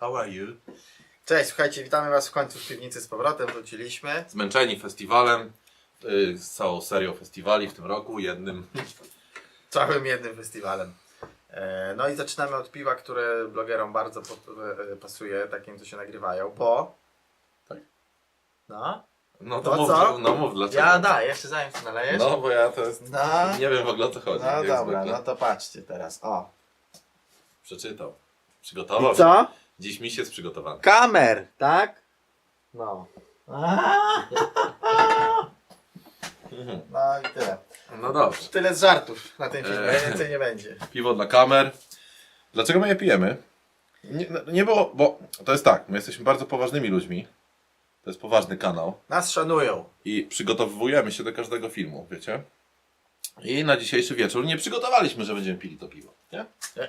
How are you? Cześć, słuchajcie, witamy Was w końcu w piwnicy z powrotem, wróciliśmy. Zmęczeni festiwalem, y, z całą serią festiwali w tym roku, jednym. Całym jednym festiwalem. E, No i zaczynamy od piwa, które blogerom bardzo po- e, pasuje, takim co się nagrywają, bo... No, No To to, mów, co? no mów dlaczego. ja daję, jeszcze zanim się nalejesz. No bo ja to jest... No, Nie wiem w ogóle o co chodzi. no jak dobra, zwykle. no to patrzcie teraz, o. Przeczytał. Przygotował się. Co? Dziś miś jest przygotowany. Kamer, tak? No. Mhm. No i tyle. No dobrze. Tyle z żartów na tym filmie, Eee. więcej nie będzie. Piwo dla kamer. Dlaczego my je pijemy? Nie, no, nie było, bo to jest tak, my jesteśmy bardzo poważnymi ludźmi. To jest poważny kanał. Nas szanują. i przygotowujemy się do każdego filmu, wiecie? I na dzisiejszy wieczór nie przygotowaliśmy, że będziemy pili to piwo, nie? Nie.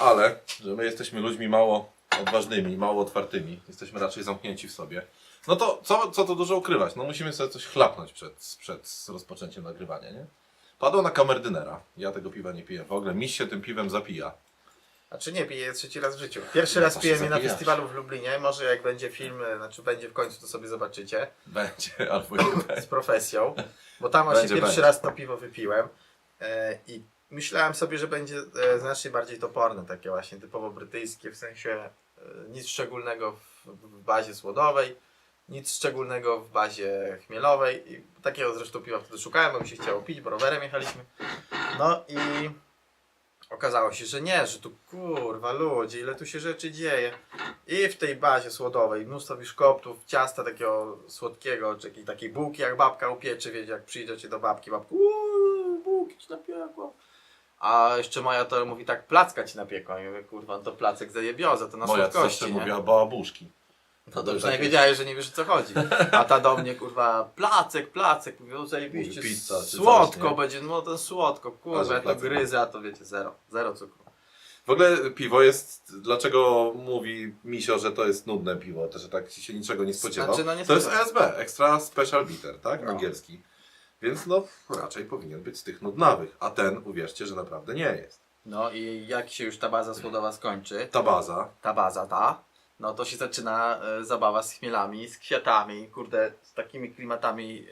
Ale, że my jesteśmy ludźmi mało odważnymi, mało otwartymi, jesteśmy raczej zamknięci w sobie, no to co, co to dużo ukrywać? No musimy sobie coś chlapnąć przed, przed rozpoczęciem nagrywania, nie? Padło na kamerdynera, ja tego piwa nie piję w ogóle, miś się tym piwem zapija. A czy nie piję trzeci raz w życiu? Pierwszy raz piję je na zapijasz. festiwalu w Lublinie. Może jak będzie film, e, znaczy będzie w końcu, to sobie zobaczycie. Będzie albo nie Z będzie. profesją. Bo tam właśnie Będzie, pierwszy będzie. raz to piwo wypiłem. E, I myślałem sobie, że będzie e, znacznie bardziej toporne, takie właśnie typowo brytyjskie, w sensie e, nic szczególnego w, w bazie słodowej, nic szczególnego w bazie chmielowej. I takiego zresztą piwa wtedy szukałem, bo mi się chciało pić, bo rowerem jechaliśmy. No i okazało się, że nie, że tu kurwa ludzie, ile tu się rzeczy dzieje. I w tej bazie słodowej mnóstwo biszkoptów, ciasta takiego słodkiego, czy jakiej takiej bułki jak babka upieczy, wiecie, jak przyjdziecie do babki, babka uuu, bułki ci napiekła. A jeszcze moja to mówi tak, placka ci napiekła. I mówię, kurwa, no to placek zajebioza, to na Moja słodkości, zawsze nie? mówiła bałabuszki. No to już tak wiedziałeś, że nie wiesz o co chodzi. A ta do mnie, kurwa, placek, placek. Mówię, o zajebiście, Mówi pizza czy słodko coś, nie? będzie, no ten słodko, kurwa, ja to placek. gryzę, a to wiecie, zero, zero cukru. W ogóle piwo jest, dlaczego mówi Misio, że to jest nudne piwo, to, że tak się niczego nie spodziewał. Znaczy, no nie to jest. ESB, Extra Special Bitter, tak? No. Angielski. Więc no raczej powinien być z tych nudnawych, a ten uwierzcie, że naprawdę nie jest. No i jak się już ta baza słodowa skończy, Ta baza, ta baza ta, no to się zaczyna e, zabawa z chmielami, z kwiatami, kurde, z takimi klimatami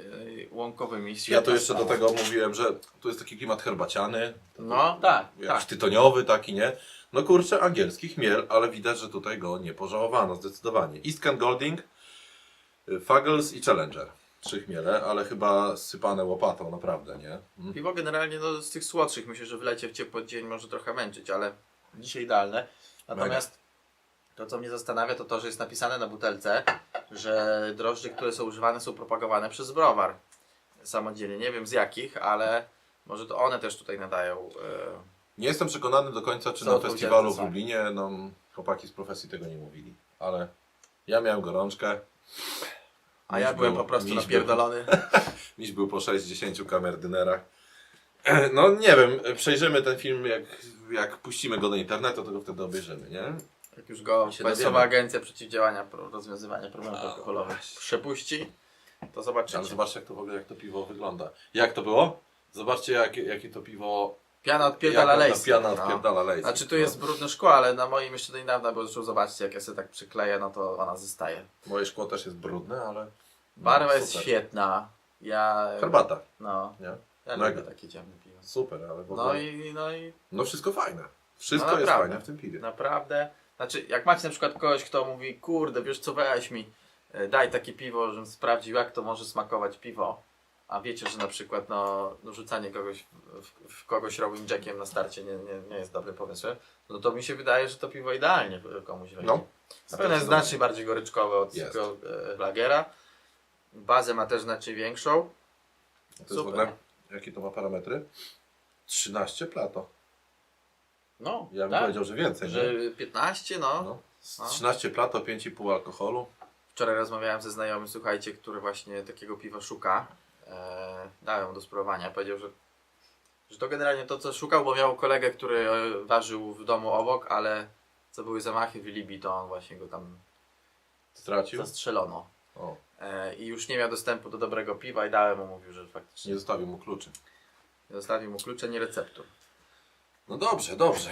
e, łąkowymi. ja świetna tu jeszcze do tego mówiłem, że tu jest taki klimat herbaciany, No tak, jakiś tak. tytoniowy taki, nie? No kurczę, angielski chmiel, ale widać, że tutaj go nie pożałowano zdecydowanie. Eastern Golding, y, Fuggles i Challenger. Trzy chmiele, ale chyba sypane łopatą, naprawdę, nie? Mm. Piwo generalnie no, z tych słodszych myślę, że w lecie w ciepły dzień może trochę męczyć, ale dzisiaj idealne. Natomiast to co mnie zastanawia to to, że jest napisane na butelce, że drożdże, które są używane są propagowane przez browar samodzielnie. Nie wiem z jakich, ale może to one też tutaj nadają. e, Nie jestem przekonany do końca, czy Co na festiwalu w Lublinie, no chłopaki z profesji tego nie mówili, ale ja miałem gorączkę. A ja Miś byłem był- po prostu miś napierdolony. Miś był po 60 kamerdynerach. No nie wiem, przejrzymy ten film, jak, jak puścimy go do internetu, to go wtedy obejrzymy, nie? Jak już go Państwowa. Agencja Przeciwdziałania Rozwiązywania Problemów A, Alkoholowych właśnie. przepuści, to Ale zobaczycie. zobaczcie jak to w ogóle, jak to piwo wygląda. Jak to było? Zobaczcie jakie, jakie to piwo... Piana odpierdala lejsy. Piana no. odpierdala lejsy. Znaczy tu jest brudne szkło, ale na moim jeszcze do niedawna, bo zresztą zobaczcie, jak ja sobie tak przykleję, no to ona zostaje. Moje szkło też jest brudne, ale... Barwa no, jest super. świetna. Ja. Herbata, No, nie? ja Mega. lubię takie ciemne piwo. Super, ale w ogóle... No i, no i No wszystko fajne. Wszystko No jest fajne w tym piwie. naprawdę. Znaczy, jak macie na przykład kogoś, kto mówi, kurde, wiesz co, weź mi, e, daj takie piwo, żebym sprawdził, jak to może smakować piwo. A wiecie, że na przykład no, no, rzucanie kogoś w, w, kogoś Rowing Jackiem na starcie nie, nie, nie jest dobrym pomysłem, no to mi się wydaje, że to piwo idealnie komuś wejdzie. No. Na pewno jest znacznie bardziej goryczkowe od Jest. tego e, lagera. Bazę ma też znacznie większą. To jest w Super. ogóle... Jakie to ma parametry? 13 plato. No, Ja bym tak, powiedział, że więcej. że nie? 15, no. No. No. 13 plato, 5,5 alkoholu. Wczoraj rozmawiałem ze znajomym, słuchajcie, który właśnie takiego piwa szuka. E, dałem mu do spróbowania. Powiedział, że, że to generalnie to, co szukał, bo miał kolegę, który e, ważył w domu obok, ale co były zamachy w Libii, to on właśnie go tam Stracił. zastrzelono. O, e, i już nie miał dostępu do dobrego piwa i dałem mu, mówił, że faktycznie nie zostawił mu kluczy. zostawił mu klucze, nie receptur. No dobrze, dobrze.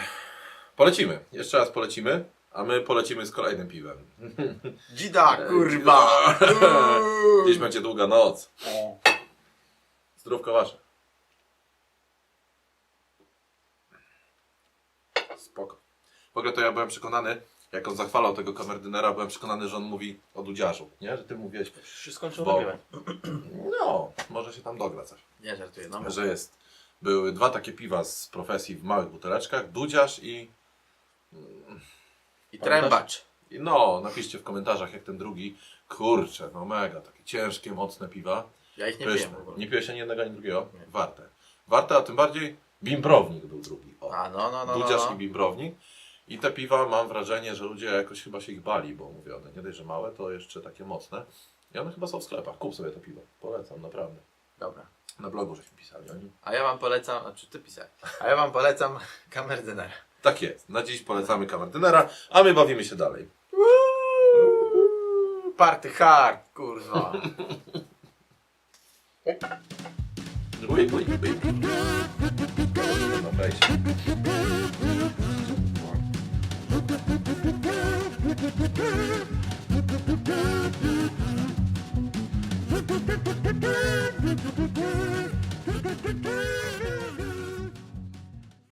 Polecimy. Jeszcze raz polecimy, a my polecimy z kolejnym piwem. Dzida, kurwa! Dziś będzie długa noc. Zdrówko wasze. Spoko. W ogóle to ja byłem przekonany, jak on zachwalał tego kamerdynera, byłem przekonany, że on mówi o Dudziarzu, nie? Że ty mówiłeś, się skończył Bo- nagrywać. no, może się tam dogra coś. Nie żartuję, no. Że jest. Były dwa takie piwa z profesji w małych buteleczkach, Dudziarz i I trębacz. No, napiszcie w komentarzach jak ten drugi. Kurczę, no mega, takie ciężkie, mocne piwa. Ja ich nie Pyszne. piję w ogóle. Nie piłeś ani jednego, ani drugiego? Nie. Warte. Warte, a tym bardziej bimbrownik był drugi. O. A, no, no, no, no, Dudziarz no. i bimbrownik. I te piwa mam wrażenie, że ludzie jakoś chyba się ich bali, bo mówię, one nie dość, że małe, to jeszcze takie mocne. I one chyba są w sklepach. Kup sobie to piwo. Polecam, naprawdę. Dobra. Na blogu żeśmy pisali o nim. A ja wam polecam, znaczy ty pisałeś, a ja wam polecam kamerdynera. Tak jest. Na dziś polecamy kamerdynera, a my bawimy się dalej. Party hard, kurwa. Uj, uj, uj. No weź. Thank you.